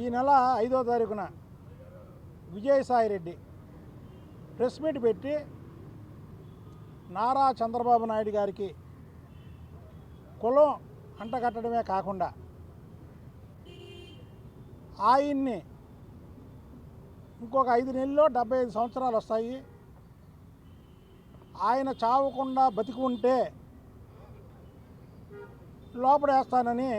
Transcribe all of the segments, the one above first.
ఈ నెల ఐదో తారీఖున విజయసాయి రెడ్డి ప్రెస్ మీట్ పెట్టి నారా చంద్రబాబు నాయుడు గారికి కులం అంటగట్టడమే కాకుండా ఆయన్ని ఇంకొక ఐదు నెలల్లో డెబ్బై ఐదు సంవత్సరాలు వస్తాయి. ఆయన చావకుండా బతికి ఉంటే లోపడేస్తానని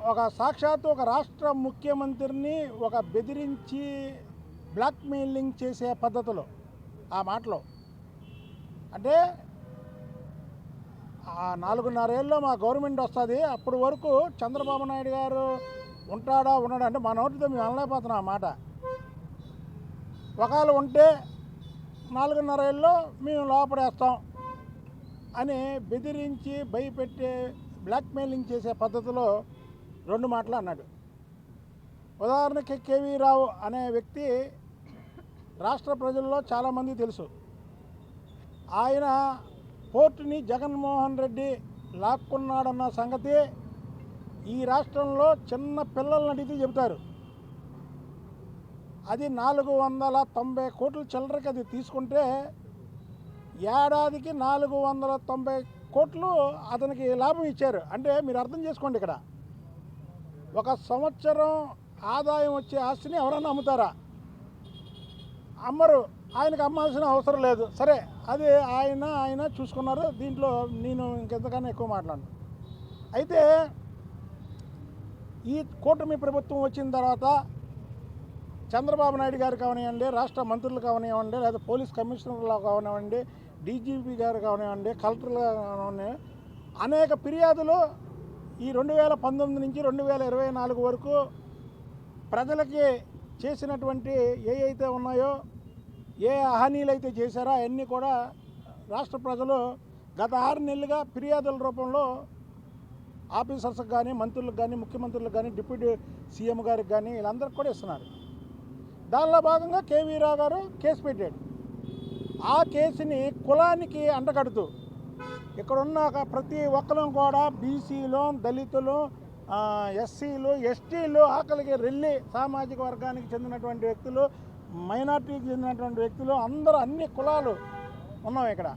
ఒక సాక్షాత్తు ఒక రాష్ట్ర ముఖ్యమంత్రిని ఒక బెదిరించి బ్లాక్మెయిలింగ్ చేసే పద్ధతిలో ఆ మాటలో. అంటే ఆ నాలుగున్నరేళ్ళలో మా గవర్నమెంట్ వస్తుంది అప్పటి వరకు చంద్రబాబు నాయుడు గారు ఉంటాడా ఉన్నాడా అంటే మా నోటితో మేము అనలేకపోతున్నాం ఆ మాట. ఒకవేళ ఉంటే నాలుగున్నరేళ్ళలో మేము లోపడేస్తాం అని బెదిరించి భయపెట్టే బ్లాక్మెయిలింగ్ చేసే పద్ధతిలో రెండు మాటలు అన్నాడు. ఉదాహరణకి కేవీ రావు అనే వ్యక్తి రాష్ట్ర ప్రజల్లో చాలామంది తెలుసు. ఆయన పోర్టుని జగన్మోహన్ రెడ్డి లాక్కున్నాడన్న సంగతి ఈ రాష్ట్రంలో చిన్న పిల్లల్ని అడిగితే చెబుతారు. అది నాలుగు వందల తొంభై కోట్ల చిల్లరకి అది తీసుకుంటే ఏడాదికి నాలుగు వందల తొంభై కోట్లు అతనికి లాభం ఇచ్చారు. అంటే మీరు అర్థం చేసుకోండి ఇక్కడ. ఒక సంవత్సరం ఆదాయం వచ్చే ఆస్తిని ఎవరన్నా అమ్ముతారా? అమ్మరు. ఆయనకు అమ్మాల్సిన అవసరం లేదు. సరే అది ఆయన ఆయన చూసుకున్నారు. దీంట్లో నేను ఇంకెంతకన్నా ఎక్కువ మాట్లాడను. అయితే ఈ కూటమి ప్రభుత్వం వచ్చిన తర్వాత చంద్రబాబు నాయుడు గారు కావనివ్వండి రాష్ట్ర మంత్రులు కావనివ్వండి లేదా పోలీస్ కమిషనర్లు కావనివ్వండి డీజీపీ గారు కావనివ్వండి కలెక్టర్లు కావనివ్వండి అనేక ఫిర్యాదులు ఈ రెండు వేల పంతొమ్మిది నుంచి రెండు వేల ఇరవై నాలుగు వరకు ప్రజలకి చేసినటువంటి ఏ అయితే ఉన్నాయో ఏ హానీలు అయితే చేశారో అవన్నీ కూడా రాష్ట్ర ప్రజలు గత ఆరు నెలలుగా ఫిర్యాదుల రూపంలో ఆఫీసర్స్కి కానీ మంత్రులకు కానీ ముఖ్యమంత్రులకు కానీ డిప్యూటీ సీఎం గారికి కానీ వీళ్ళందరికీ కూడా ఇస్తున్నారు. దానిలో భాగంగా కేవీ రావు గారు కేసు పెట్టాడు. ఆ కేసుని కులానికి అంటగడుతూ ఇక్కడున్న ఒక ప్రతి ఒక్కరం కూడా బీసీలు దళితులు ఎస్సీలు ఎస్టీలు ఆకలికి రెల్లి సామాజిక వర్గానికి చెందినటువంటి వ్యక్తులు మైనార్టీకి చెందినటువంటి వ్యక్తులు అందరూ అన్ని కులాలు ఉన్నాం ఇక్కడ.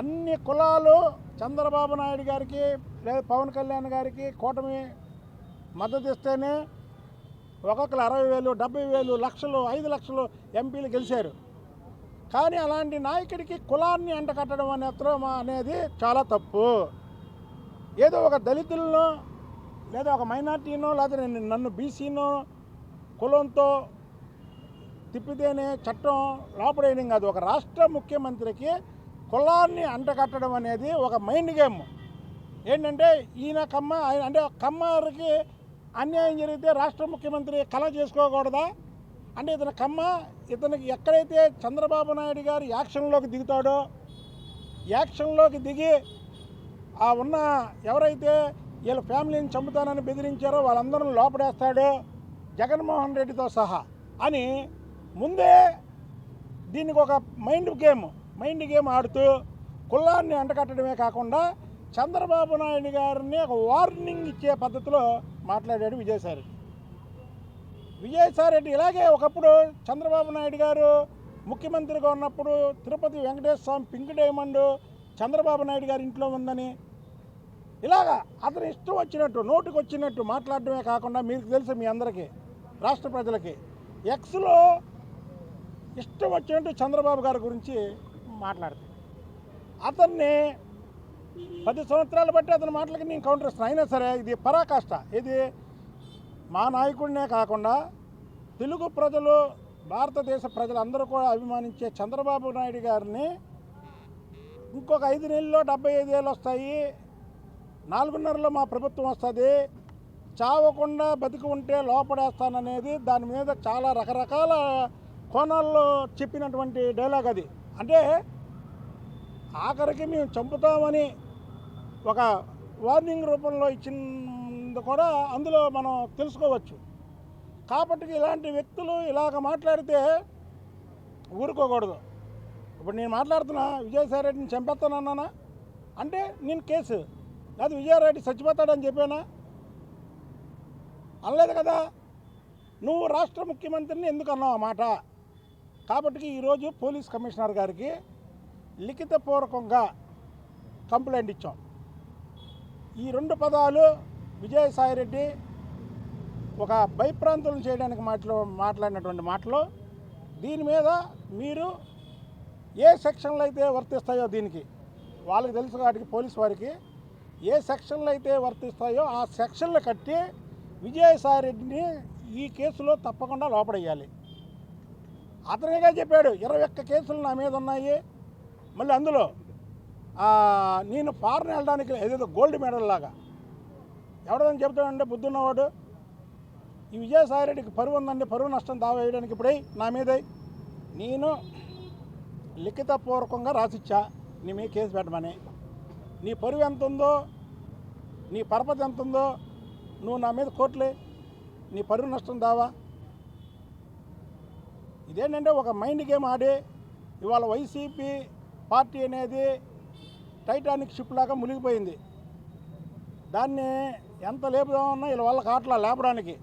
అన్ని కులాలు చంద్రబాబు నాయుడు గారికి లేదా పవన్ కళ్యాణ్ గారికి కూటమి మద్దతు ఇస్తేనే ఒక్కొక్కరు అరవై వేలు డెబ్బై వేలు లక్షలు ఐదు లక్షలు ఎంపీలు గెలిచారు. కానీ అలాంటి నాయకుడికి కులాన్ని అంటకట్టడం అనే అనేది చాలా తప్పు. ఏదో ఒక దళితులను లేదా ఒక మైనార్టీనో లేదా నేను నన్ను బీసీనో కులంతో తిప్పితేనే చట్టం లోపడేయడం కాదు. ఒక రాష్ట్ర ముఖ్యమంత్రికి కులాన్ని అంటకట్టడం అనేది ఒక మైండ్ గేమ్. ఏంటంటే ఈయన కమ్మ ఆయన అంటే కమ్మారికి అన్యాయం జరిగితే రాష్ట్ర ముఖ్యమంత్రి కళ చేసుకోకూడదా? అంటే ఇతని కమ్మ ఇతనికి ఎక్కడైతే చంద్రబాబు నాయుడు గారు యాక్షన్లోకి దిగుతాడో యాక్షన్లోకి దిగి ఆ ఉన్న ఎవరైతే వీళ్ళ ఫ్యామిలీని చంపుతానని బెదిరించారో వాళ్ళందరూ లోపడేస్తాడో జగన్మోహన్ రెడ్డితో సహా అని ముందే దీనికి ఒక మైండ్ గేమ్ మైండ్ గేమ్ ఆడుతూ కులాన్ని అంటకట్టడమే కాకుండా చంద్రబాబు నాయుడు గారిని ఒక వార్నింగ్ ఇచ్చే పద్ధతిలో మాట్లాడాడు విజయసాయి రెడ్డి విజయసాయి రెడ్డి ఇలాగే ఒకప్పుడు చంద్రబాబు నాయుడు గారు ముఖ్యమంత్రిగా ఉన్నప్పుడు తిరుపతి వెంకటేశ్వర స్వామి పింక్ డైమండ్ చంద్రబాబు నాయుడు గారి ఇంట్లో ఉందని ఇలాగా అతను ఇష్టం వచ్చినట్టు నోటుకు వచ్చినట్టు మాట్లాడడమే కాకుండా మీకు తెలుసు మీ అందరికీ రాష్ట్ర ప్రజలకి. ఎక్స్లో ఇష్టం వచ్చినట్టు చంద్రబాబు గారి గురించి మాట్లాడతాడు అతన్ని పది సంవత్సరాలు బట్టి అతని మాటలకి నేను కౌంటర్ ఇస్తాను అయినా సరే ఇది పరాకాష్ట. ఇది మా నాయకుడినే కాకుండా తెలుగు ప్రజలు భారతదేశ ప్రజలందరూ కూడా అభిమానించే చంద్రబాబు నాయుడు గారిని ఇంకొక ఐదు నెలల్లో డెబ్బై ఐదు ఏళ్ళు వస్తాయి. నాలుగున్నరలో మా ప్రభుత్వం వస్తుంది. చావకుండా బతికి ఉంటే లోపడేస్తాననేది దాని మీద చాలా రకరకాల కోణాల్లో చెప్పినటువంటి డైలాగ్ అది. అంటే ఆఖరికి మేము చంపుతామని ఒక వార్నింగ్ రూపంలో ఇచ్చిన అనేది కూడా అందులో మనం తెలుసుకోవచ్చు. కాబట్టి ఇలాంటి వ్యక్తులు ఇలాగ మాట్లాడితే ఊరుకోకూడదు. ఇప్పుడు నేను మాట్లాడుతున్నా విజయసాయి రెడ్డిని చంపేస్తానన్నానా అంటే నేను కేసు. లేదు విజయారెడ్డి చచ్చిపోతాడని చెప్పానా? అనలేదు కదా? నువ్వు రాష్ట్ర ముఖ్యమంత్రిని ఎందుకు అన్నావు మాట? కాబట్టి ఈరోజు పోలీస్ కమిషనర్ గారికి లిఖితపూర్వకంగా కంప్లైంట్ ఇచ్చాం. ఈ రెండు పదాలు విజయసాయిరెడ్డి ఒక భయప్రాంతులను చేయడానికి మాటలు మాట్లాడినటువంటి మాటలు దీని మీద మీరు ఏ సెక్షన్లు అయితే వర్తిస్తాయో దీనికి వాళ్ళకి తెలుసు వాటికి పోలీస్ వారికి ఏ సెక్షన్లు అయితే వర్తిస్తాయో ఆ సెక్షన్లు కట్టి విజయసాయిరెడ్డిని ఈ కేసులో తప్పకుండా లోపడేయాలి. అతనిగా చెప్పాడు ఇరవై ఒక్క కేసులు నా మీద ఉన్నాయి. మళ్ళీ అందులో నేను ఫారెన్ వెళ్ళడానికి ఏదేదో గోల్డ్ మెడల్ లాగా. ఎవడదని చెప్తాడంటే బుద్ధున్నవాడు ఈ విజయసాయిరెడ్డికి పరువు ఉందండి పరువు నష్టం దావా వేయడానికి ఇప్పుడే నా మీదే. నేను లిఖితపూర్వకంగా రాసిచ్చా నీ మీద కేసు పెట్టమని. నీ పరువు ఎంత ఉందో నీ పరపతి ఎంత ఉందో నువ్వు నా మీద కోట్లే నీ పరువు నష్టం దావా. ఇదేంటంటే ఒక మైండ్ గేమ్ ఆడి ఇవాళ వైసీపీ పార్టీ అనేది టైటానిక్ షిప్ లాగా మునిగిపోయింది. దాన్ని ఎంత లేపుదామన్నా వీళ్ళ వల్ల కాట్లా లేపడానికి.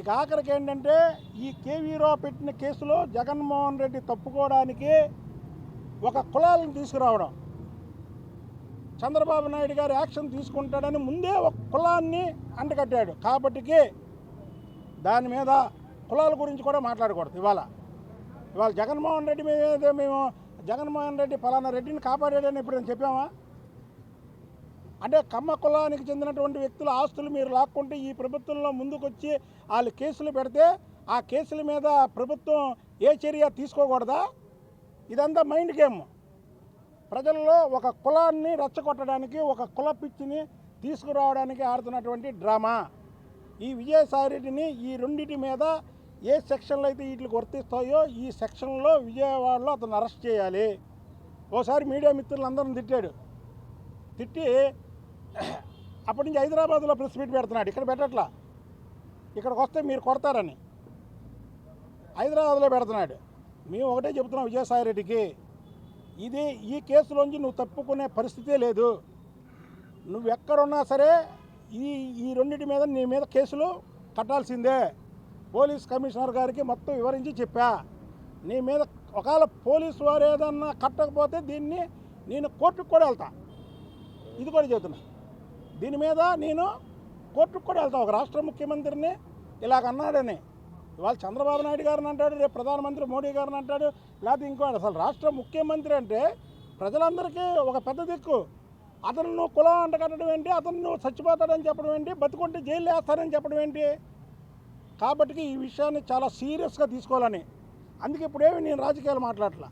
ఇక ఆఖరికి ఏంటంటే ఈ కేవీరావు పెట్టిన కేసులో జగన్మోహన్ రెడ్డి తప్పుకోవడానికి ఒక కులాలను తీసుకురావడం. చంద్రబాబు నాయుడు గారు యాక్షన్ తీసుకుంటాడని ముందే ఒక కులాన్ని అంటకట్టాడు కాబట్టికి దాని మీద కులాల గురించి కూడా మాట్లాడకూడదు ఇవాళ. ఇవాళ జగన్మోహన్ రెడ్డి మీద మేము జగన్మోహన్ రెడ్డి ఫలానా రెడ్డిని కాపాడాడని ఇప్పుడు చెప్పామా? అంటే కమ్మ కులానికి చెందినటువంటి వ్యక్తుల ఆస్తులు మీరు లాక్కుంటే ఈ ప్రభుత్వంలో ముందుకొచ్చి వాళ్ళు కేసులు పెడితే ఆ కేసుల మీద ప్రభుత్వం ఏ చర్య తీసుకోకూడదా? ఇదంతా మైండ్ గేమ్. ప్రజల్లో ఒక కులాన్ని రెచ్చగొట్టడానికి ఒక కుల పిచ్చిని తీసుకురావడానికి ఆడుతున్నటువంటి డ్రామా. ఈ విజయసాయిరెడ్డిని ఈ రెండింటి మీద ఏ సెక్షన్లు అయితే వీటికి వర్తిస్తాయో ఈ సెక్షన్లో విజయవాడలో అతను అరెస్ట్ చేయాలి. ఓసారి మీడియా మిత్రులందరిని తిట్టాడు. తిట్టి అప్పటి నుంచి హైదరాబాద్లో ప్రెస్ మీట్ పెడుతున్నాడు. ఇక్కడ పెట్టట్లా? ఇక్కడికి వస్తే మీరు కొడతారని. హైదరాబాద్లో పెడుతున్నాడు. మేము ఒకటే చెబుతున్నాం విజయసాయిరెడ్డికి ఇది ఈ కేసులోంచి నువ్వు తప్పుకునే పరిస్థితే లేదు. నువ్వు ఎక్కడున్నా సరే ఈ ఈ రెండింటి మీద నీ మీద కేసులు కట్టాల్సిందే. పోలీస్ కమిషనర్ గారికి మొత్తం వివరించి చెప్పా. నీ మీద ఒకవేళ పోలీసు వారు ఏదన్నా కట్టకపోతే దీన్ని నేను కోర్టుకు కూడా వెళ్తా. ఇది కూడా చెబుతున్నా. దీని మీద నేను కోర్టుకు కూడా వెళ్తాను. ఒక రాష్ట్ర ముఖ్యమంత్రిని ఇలాగ అన్నాడని. ఇవాళ చంద్రబాబు నాయుడు గారిని అంటాడు రేపు ప్రధానమంత్రి మోడీ గారిని అంటాడు లేకపోతే ఇంకోటి అసలు రాష్ట్ర ముఖ్యమంత్రి అంటే ప్రజలందరికీ ఒక పెద్ద దిక్కు. అతను నువ్వు కులం అంట కట్టడం ఏంటి? అతను నువ్వు చచ్చిపోతాడని చెప్పడం ఏంటి? బతుకుంటే జైలు వేస్తానని చెప్పడం ఏంటి? కాబట్టి ఈ విషయాన్ని చాలా సీరియస్గా తీసుకోవాలని. అందుకే ఇప్పుడేమి నేను రాజకీయాలు మాట్లాడట్లా.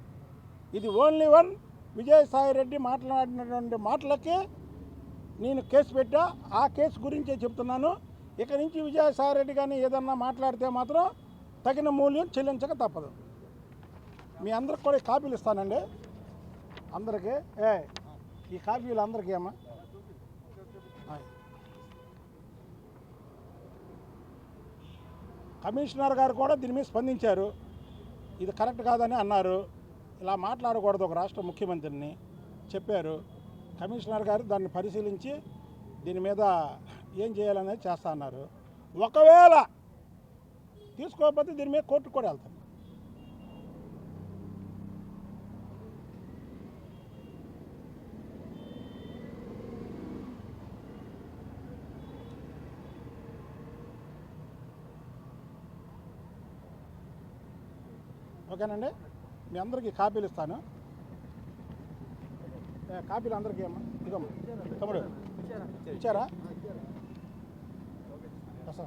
ఇది ఓన్లీ వన్ విజయసాయి రెడ్డి మాట్లాడినటువంటి మాటలకి నేను కేసు పెట్టా ఆ కేసు గురించే చెప్తున్నాను. ఇక నుంచి విజయసాయి రెడ్డి కానీ ఏదన్నా మాట్లాడితే మాత్రం తగిన మూల్యం చెల్లించక తప్పదు. మీ అందరికి కూడా కాపీలు ఇస్తానండి. అందరికీ ఏ ఈ కాపీలు అందరికీ అమ్మా. కమిషనర్ గారు కూడా దీని మీద స్పందించారు. ఇది కరెక్ట్ కాదని అన్నారు. ఇలా మాట్లాడకూడదు ఒక రాష్ట్ర ముఖ్యమంత్రిని చెప్పారు. కమిషనర్ గారు దాన్ని పరిశీలించి దీని మీద ఏం చేయాలనేది చేస్తా అన్నారు. ఒకవేళ తీసుకోకపోతే దీని మీద కోర్టుకు కూడా వెళ్తాం. ఓకేనండి? మీ అందరికీ కాపీలు ఇస్తాను. కాపీలు అందరికీ అమ్మా ఇదమ్మా తమ్ముడు. ఇచ్చారా? వస్తా